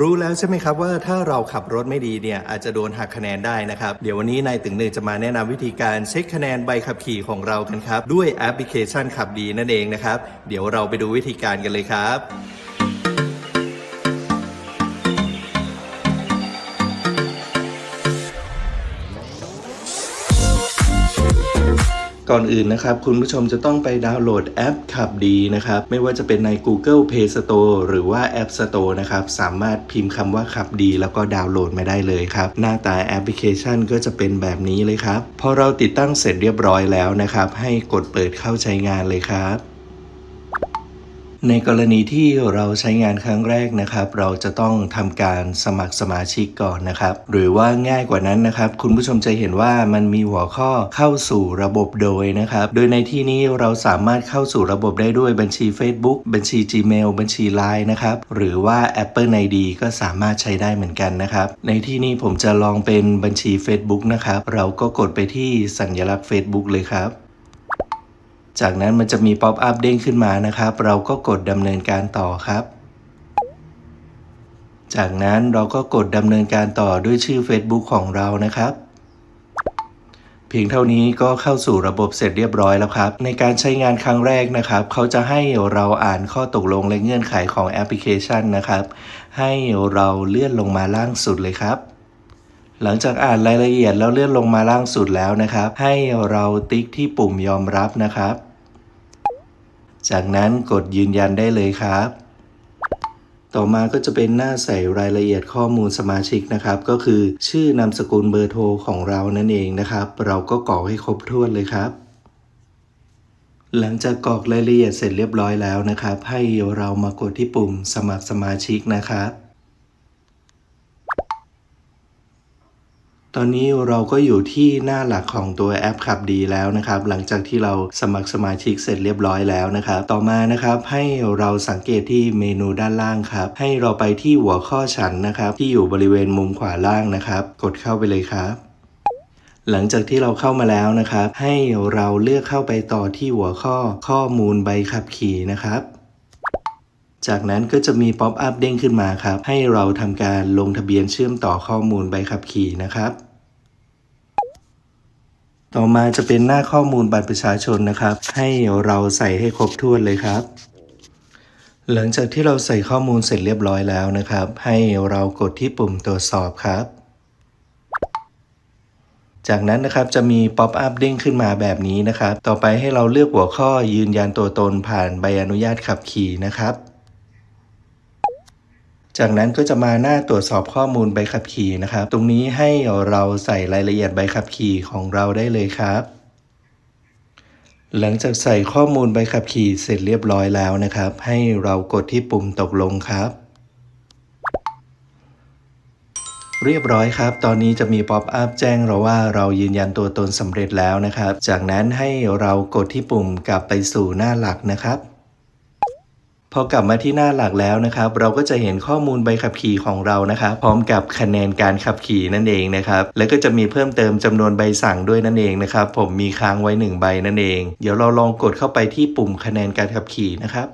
รู้แล้วใช่ไหมครับว่าถ้าเราขับรถไม่ดีเนี่ยอาจจะโดนหักคะแนนได้นะครับ เดี๋ยววันนี้นายตึงหนึ่งจะมาแนะนำวิธีการเช็คคะแนนใบขับขี่ของเรากันครับ ด้วยแอปพลิเคชันขับดีนั่นเองนะครับ เดี๋ยวเราไปดูวิธีการกันเลยครับ ก่อนอื่นนะครับ คุณผู้ชมจะต้องไปดาวน์โหลดแอปขับดีนะครับ ไม่ว่าจะเป็นใน Google Play Store หรือว่า App Store นะครับ สามารถพิมพ์คำว่าขับดี แล้วก็ดาวน์โหลดมาได้เลยครับ หน้าตาแอปพลิเคชันก็จะเป็นแบบนี้เลยครับ พอเราติดตั้งเสร็จเรียบร้อยแล้วนะครับ ให้กดเปิดเข้าใช้งานเลยครับ ในกรณีที่เราใช้งานครั้งแรกนะครับ เราจะต้องทำการสมัครสมาชิกก่อนนะครับ หรือว่าง่ายกว่านั้นนะครับ คุณผู้ชมจะเห็นว่ามันมีหัวข้อเข้าสู่ระบบโดยนะครับ โดยในที่นี้เราสามารถเข้าสู่ระบบได้ด้วยบัญชี Facebook บัญชี Gmail บัญชี Line นะครับ หรือว่า Apple ID ก็สามารถใช้ได้เหมือนกันนะครับ ในที่นี้ผมจะลองเป็นบัญชี Facebook นะครับ เราก็กดไปที่สัญลักษณ์ Facebook เลยครับ จากนั้นมันจะมีป๊อปอัพเด้งขึ้นมานะครับ เราก็กดดำเนินการต่อครับ จากนั้นเราก็กดดำเนินการต่อด้วยชื่อ Facebook ของเรานะครับ เพียงเท่านี้ก็เข้าสู่ระบบเสร็จเรียบร้อยแล้วครับ ในการใช้งานครั้งแรกนะครับ เขาจะให้เราอ่านข้อตกลงและเงื่อนไขของแอปพลิเคชันนะครับ ให้เราเลื่อนลงมาล่างสุดเลยครับหลังจากอ่านรายละเอียดแล้วเลื่อนลงมาล่างสุดแล้วนะครับ ให้เราติ๊กที่ปุ่มยอมรับนะครับ จากนั้นกดยืนยันได้เลยครับ ต่อมาก็จะเป็นหน้าใส่รายละเอียดข้อมูลสมาชิกนะครับ ก็คือชื่อนามสกุลเบอร์โทรของเรานั่นเองนะครับ เราก็กรอกให้ครบถ้วนเลยครับหลังจากกรอกรายละเอียดเสร็จเรียบร้อยแล้วนะครับ ให้เรามากดที่ปุ่มสมัครสมาชิกนะครับ ตอนนี้เราก็อยู่ที่หน้าหลักของตัวแอปขับดีแล้วนะครับ หลังจากที่เราสมัครสมาชิกเสร็จเรียบร้อยแล้วนะครับ ต่อมานะครับให้เราสังเกตที่เมนูด้านล่างครับ ให้เราไปที่หัวข้อฉันนะครับ ที่อยู่บริเวณมุมขวาล่างนะครับ กดเข้าไปเลยครับหลังจากที่เราเข้ามาแล้วนะครับ ให้เราเลือกเข้าไปต่อที่หัวข้อข้อมูลใบขับขี่นะครับ จากนั้นก็จะมีป๊อปอัพเด้งขึ้นมาครับ ให้เราทำการลงทะเบียนเชื่อมต่อข้อมูลใบขับขี่นะครับ ต่อมาจะเป็นหน้าข้อมูลบัตรประชาชนนะครับ ให้เราใส่ให้ครบถ้วนเลยครับ หลังจากที่เราใส่ข้อมูลเสร็จเรียบร้อยแล้วนะครับ ให้เรากดที่ปุ่มตรวจสอบครับ จากนั้นนะครับจะมีป๊อปอัพเด้งขึ้นมาแบบนี้นะครับ ต่อไปให้เราเลือกหัวข้อยืนยันตัวตนผ่านใบอนุญาตขับขี่นะครับ จากนั้นก็จะมาหน้าตรวจสอบข้อมูลใบขับขี่นะครับ ตรงนี้ให้เราใส่รายละเอียดใบขับขี่ของเราได้เลยครับ หลังจากใส่ข้อมูลใบขับขี่เสร็จเรียบร้อยแล้วนะครับ ให้เรากดที่ปุ่มตกลงครับเรียบร้อยครับ ตอนนี้จะมีป๊อปอัพแจ้งเราว่าเรายืนยันตัวตนสำเร็จแล้วนะครับ จากนั้นให้เรากดที่ปุ่มกลับไปสู่หน้าหลักนะครับ พอกลับมาที่หน้าหลักแล้วนะครับ เราก็จะเห็นข้อมูลใบขับขี่ของเรานะครับ พร้อมกับคะแนนการขับขี่นั่นเองนะครับ แล้วก็จะมีเพิ่มเติมจำนวนใบสั่งด้วยนั่นเองนะครับ ผมมีค้างไว้ 1 ใบนั่นเอง เดี๋ยวเราลองกดเข้าไปที่ปุ่มคะแนนการขับขี่นะครับ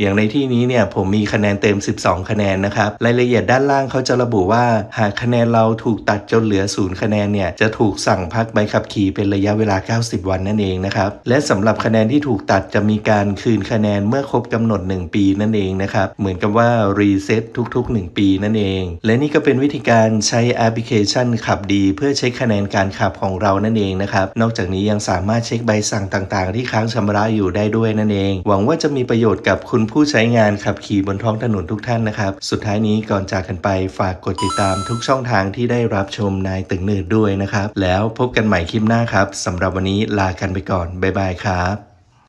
อย่างในที่นี้เนี่ยผมมีคะแนนเต็ม 12 คะแนนนะครับ รายละเอียดด้านล่างเขาจะระบุว่า หากคะแนนเราถูกตัดจนเหลือศูนย์คะแนนเนี่ยจะถูกสั่งพักใบขับขี่เป็นระยะเวลา 90 วันนั่นเองนะครับ และสำหรับคะแนนที่ถูกตัดจะมีการคืนคะแนนเมื่อครบกำหนด 1 ปีนั่นเองนะครับ เหมือนกับว่ารีเซ็ตทุก ๆ 1 ปีนั่นเอง และนี่ก็เป็นวิธีการใช้แอปพลิเคชันขับดี เพื่อเช็คคะแนนการขับของเรานั่นเองนะครับ นอกจากนี้ยังสามารถเช็คใบสั่งต่างๆ ที่ค้างชำระอยู่ได้ด้วยนั่นเอง หวังว่าจะมีประโยชน์กับคุณผู้ใช้งานขับขี่บนท้องถนนทุกท่านนะครับ สุดท้ายนี้ก่อนจากกันไปฝากกดติดตามทุกช่องทางที่ได้รับชมนายตึงเนิดด้วยนะครับ แล้วพบกันใหม่คลิปหน้าครับสำหรับวันนี้ลากันไปก่อน บ๊ายบายครับ